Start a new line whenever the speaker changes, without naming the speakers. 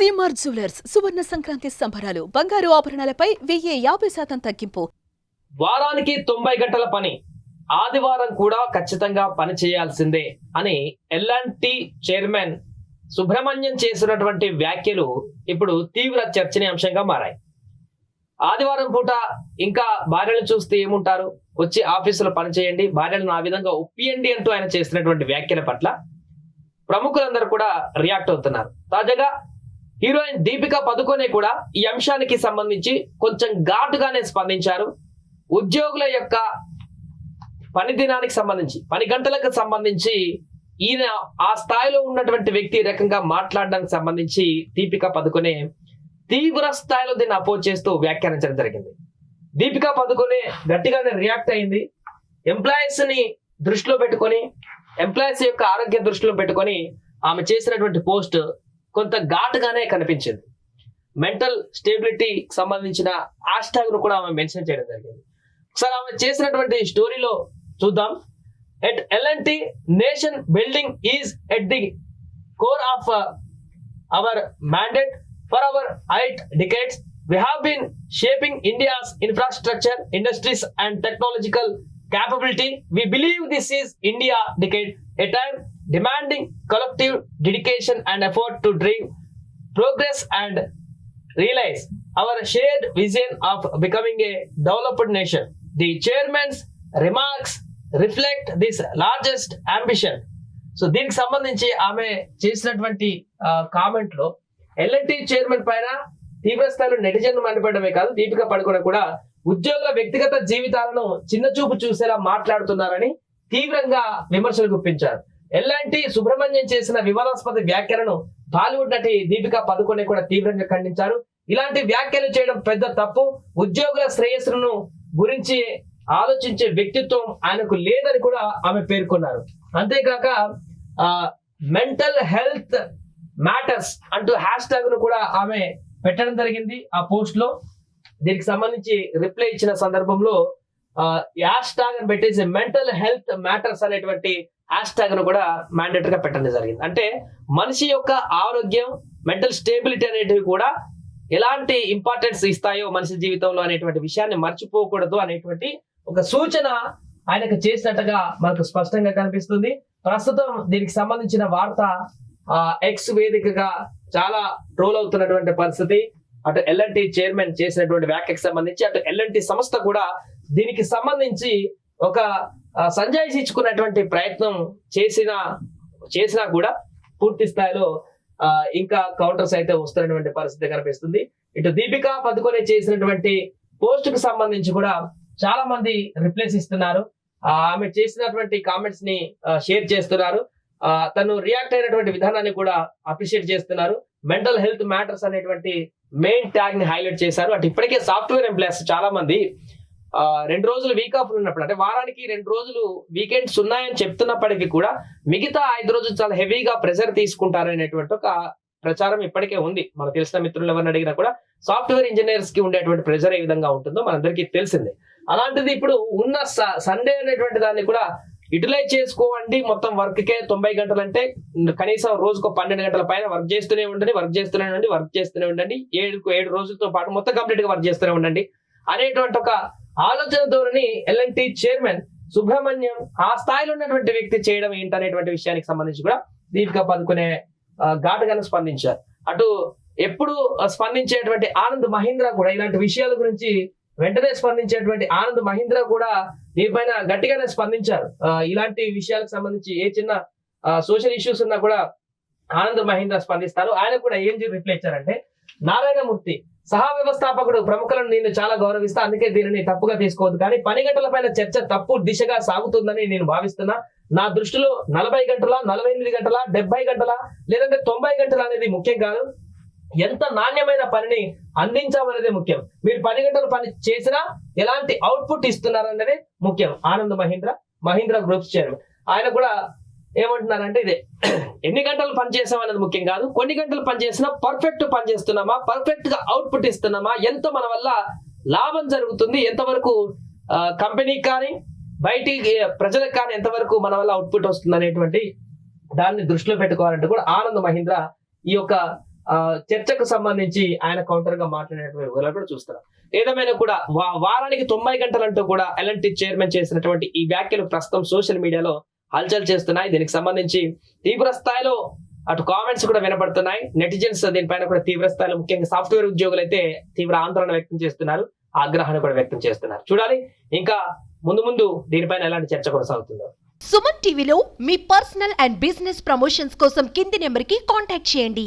CMR jewellers సువర్ణ సంక్రాంతి సంబరాలు బంగారు ఆభరణాలపై వెయ్యి యాభై శాతం తగ్గింపు.
వారానికి తొంభై గంటల పని. ఆదివారం కూడా ఖచ్చితంగా పని చేయాల్సిందే అని ఎల్ఎన్టీ చైర్మన్ సుబ్రహ్మణ్యం చేసినటువంటి వ్యాఖ్యలు ఇప్పుడు తీవ్ర చర్చనీయాంశంగా మారాయి. ఆదివారం పూట ఇంకా భార్యలు చూస్తే ఏముంటారు? వచ్చి ఆఫీసులో పని చేయండి భార్యలను ఆ విధంగా ఒప్పియండి అంటూ ఆయన చేసినటువంటి వ్యాఖ్యల పట్ల ప్రముఖులందరూ కూడా రియాక్ట్ అవుతున్నారు. తాజాగా హీరోయిన్ దీపిక పదుకొనే కూడా ఈ అంశానికి సంబంధించి కొంచెం ఘాటుగానే స్పందించారు. ఉద్యోగుల యొక్క పని దినానికి సంబంధించి పని గంటలకు సంబంధించి ఈయన ఆ స్థాయిలో ఉన్నటువంటి వ్యక్తి రకంగా మాట్లాడడానికి సంబంధించి దీపిక పదుకొనే తీవ్ర స్థాయిలో దీన్ని అపోజ్ చేస్తూ వ్యాఖ్యానించడం జరిగింది. దీపిక పదుకొనే గట్టిగానే రియాక్ట్ అయింది. ఎంప్లాయీస్ని దృష్టిలో పెట్టుకొని ఎంప్లాయీస్ యొక్క ఆరోగ్య దృష్టిలో పెట్టుకొని ఆమె చేసినటువంటి పోస్ట్ కొంత ఘాటుగానే కనిపించింది. మెంటల్ స్టేబిలిటీ సంబంధించిన హ్యాష్ ట్యాగ్ను కూడా ఆమె మెన్షన్ చేయడం జరిగింది. ఒకసారి ఆమె చేసినటువంటి స్టోరీలో చూద్దాం. At L and T nation building is at the core of our mandate for our eight decades we have shaping India's infrastructure industries and technological capability capability. We believe this is India decade, a time demanding collective dedication and effort to dream progress and realise our shared vision of becoming a developed nation the chairman's remarks reflect this largest ambition so దీనికి సంబంధించి ఆమె చేసినటువంటి కామెంట్లో L&T chairman పైన తీవ్ర స్థాయిలో netizen మండిపడమే కాదు దీపిక పడుకుని కూడా ఉద్యోగుల వ్యక్తిగత జీవితాలను చిన్న చూపు చూసేలా మాట్లాడుతున్నారని తీవ్రంగా విమర్శలు గుప్పించారు. ఎల్లాంటి సుబ్రహ్మణ్యం చేసిన వివాదాస్పద వ్యాఖ్యలను బాలీవుడ్ నటి దీపికా పదుకొనే కూడా తీవ్రంగా ఖండించారు. ఇలాంటి వ్యాఖ్యలు చేయడం పెద్ద తప్పు. ఉద్యోగుల శ్రేయస్సును గురించి ఆలోచించే వ్యక్తిత్వం ఆయనకు లేదని కూడా ఆమె పేర్కొన్నారు. అంతేకాక మెంటల్ హెల్త్ మ్యాటర్స్ అంటూ హ్యాష్ ట్యాగ్ను కూడా ఆమె పెట్టడం జరిగింది ఆ పోస్ట్లో దీనికి సంబంధించి రిప్లై ఇచ్చిన సందర్భంలో హ్యాష్ ట్యాగ్ అని పెట్టేసి మెంటల్ హెల్త్ మ్యాటర్స్ అనేటువంటి హ్యాష్ ట్యాగ్ను కూడా మ్యాండేటరీగా పెట్టడం జరిగింది. అంటే మనిషి యొక్క ఆరోగ్యం మెంటల్ స్టేబిలిటీ అనేటివి కూడా ఎలాంటి ఇంపార్టెన్స్ ఇస్తాయో మనిషి జీవితంలో అనేటువంటి విషయాన్ని మర్చిపోకూడదు అనేటువంటి ఒక సూచన ఆయనకు చేసినట్టుగా మనకు స్పష్టంగా కనిపిస్తుంది. ప్రస్తుతం దీనికి సంబంధించిన వార్త ఎక్స్ వేదికగా చాలా ట్రోల్ అవుతున్నటువంటి పరిస్థితి. అటు ఎల్ఎన్టీ చైర్మన్ చేసినటువంటి వ్యాఖ్యకు సంబంధించి అటు ఎల్ఎన్టీ సంస్థ కూడా దీనికి సంబంధించి ఒక ఆ, ఇచ్చుకున్నటువంటి ప్రయత్నం చేసిన చేసినా కూడా పూర్తి స్థాయిలో ఇంకా కౌంటర్స్ అయితే వస్తున్నటువంటి పరిస్థితి కనిపిస్తుంది. ఇటు దీపిక పదుకొనే చేసినటువంటి పోస్ట్కు సంబంధించి కూడా చాలా మంది రిప్లేస్ ఇస్తున్నారు ఆమె చేసినటువంటి కామెంట్స్ని షేర్ చేస్తున్నారు. తను రియాక్ట్ అయినటువంటి విధానాన్ని కూడా అప్రిషియేట్ చేస్తున్నారు. మెంటల్ హెల్త్ మ్యాటర్స్ అనేటువంటి మెయిన్ ట్యాగ్ని హైలైట్ చేశారు. అటు ఇప్పటికే సాఫ్ట్వేర్ ఎంప్లాయర్స్ చాలా మంది రెండు రోజులు వీక్ ఆఫ్ ఉన్నప్పుడు అంటే వారానికి రెండు రోజులు వీకెండ్స్ ఉన్నాయని చెప్తున్నప్పటికీ కూడా మిగతా ఐదు రోజులు చాలా హెవీగా ప్రెషర్ తీసుకుంటారనేటువంటి ఒక ప్రచారం ఇప్పటికే ఉంది. మనకు తెలిసిన మిత్రులు ఎవరిని అడిగినా కూడా సాఫ్ట్వేర్ ఇంజనీర్స్కి ఉండేటువంటి ప్రెషర్ ఏ విధంగా ఉంటుందో మనందరికీ తెలిసిందే. అలాంటిది ఇప్పుడు ఉన్న సండే అనేటువంటి దాన్ని కూడా యూటిలైజ్ చేసుకోండి మొత్తం వర్క్ కే తొంభై గంటలు అంటే కనీసం రోజుకు పన్నెండు గంటల పైన వర్క్ చేస్తూనే ఉండండి వర్క్ చేస్తూనే ఉండండి వర్క్ చేస్తూనే ఉండండి. ఏడు ఏడు రోజులతో పాటు మొత్తం కంప్లీట్గా వర్క్ చేస్తూనే ఉండండి. అనేటువంటి ఒక ఆలోచన ధోరణి ఎల్ఎన్టీ చైర్మన్ సుబ్రహ్మణ్యం ఆ స్థాయిలో ఉన్నటువంటి వ్యక్తి చేయడం ఏంటనేటువంటి విషయానికి సంబంధించి కూడా దీపిక పదుకునే ఘాటుగానే స్పందించారు. అటు ఎప్పుడు స్పందించేటువంటి ఆనంద్ మహీంద్ర కూడా ఇలాంటి విషయాల గురించి వెంటనే స్పందించేటువంటి ఆనంద్ మహీంద్ర కూడా దీనిపైన గట్టిగానే స్పందించారు. ఇలాంటి విషయాలకు సంబంధించి ఏ చిన్న సోషల్ ఇష్యూస్ ఉన్నా కూడా ఆనంద్ మహీంద్ర స్పందిస్తారు. ఆయన కూడా ఏం రిప్లై ఇచ్చారంటే నారాయణమూర్తి సహా వ్యవస్థాపకుడు ప్రముఖులను నేను చాలా గౌరవిస్తా అందుకే దీనిని తప్పుగా తీసుకోవద్దు. కానీ పని గంటల పైన చర్చ తప్పు దిశగా సాగుతుందని నేను భావిస్తున్నా. నా దృష్టిలో నలభై గంటల నలభై ఎనిమిది గంటల డెబ్బై గంటల లేదంటే తొంభై గంటల అనేది ముఖ్యం కాదు. ఎంత నాణ్యమైన పనిని అందించామనేది ముఖ్యం. మీరు పని గంటలు పని చేసినా ఎలాంటి అవుట్పుట్ ఇస్తున్నారన్నది ముఖ్యం. ఆనంద్ మహీంద్ర మహీంద్ర గ్రూప్స్ చైర్మన్ ఆయన కూడా ఏమంటున్నారంటే ఇదే ఎన్ని గంటలు పనిచేసాం అనేది ముఖ్యం కాదు. కొన్ని గంటలు పనిచేస్తున్నా పర్ఫెక్ట్ పని చేస్తున్నామా? పర్ఫెక్ట్గా అవుట్పుట్ ఇస్తున్నామా? ఎంత మన వల్ల లాభం జరుగుతుంది? ఎంతవరకు కంపెనీకి కానీ బయటి ప్రజలకు కానీ ఎంతవరకు మన వల్ల అవుట్పుట్ వస్తుంది అనేటువంటి దాన్ని దృష్టిలో పెట్టుకోవాలంటే కూడా ఆనంద్ మహీంద్ర ఈ యొక్క చర్చకు సంబంధించి ఆయన కౌంటర్గా మాట్లాడినటువంటి వివరాలు కూడా చూస్తారు ఏదేమైనా కూడా వా- వారానికి తొంభై గంటలంటూ కూడా ఎల్ఎన్టీ చైర్మన్ చేసినటువంటి ఈ వ్యాఖ్యలు ప్రస్తుతం సోషల్ మీడియాలో హల్చల్ చేస్తున్నాయి. దీనికి సంబంధించి తీవ్ర స్థాయిలో అటు కామెంట్స్ కూడా వినపడుతున్నాయి. నెటిజన్స్ దీనిపైన కూడా తీవ్ర స్థాయిలో ముఖ్యంగా సాఫ్ట్వేర్ ఉద్యోగులు అయితే తీవ్ర ఆందోళన వ్యక్తం చేస్తున్నారు. ఆగ్రహాన్ని కూడా వ్యక్తం చేస్తున్నారు. చూడాలి. ఇంకా ముందు ముందు దీనిపైన ఎలాంటి చర్చ కొనసాగుతుందో.
సుమన్ టీవీలో మీ పర్సనల్ అండ్ బిజినెస్ ప్రమోషన్స్ కోసం కింది నెంబర్కి కాంటాక్ట్ చేయండి.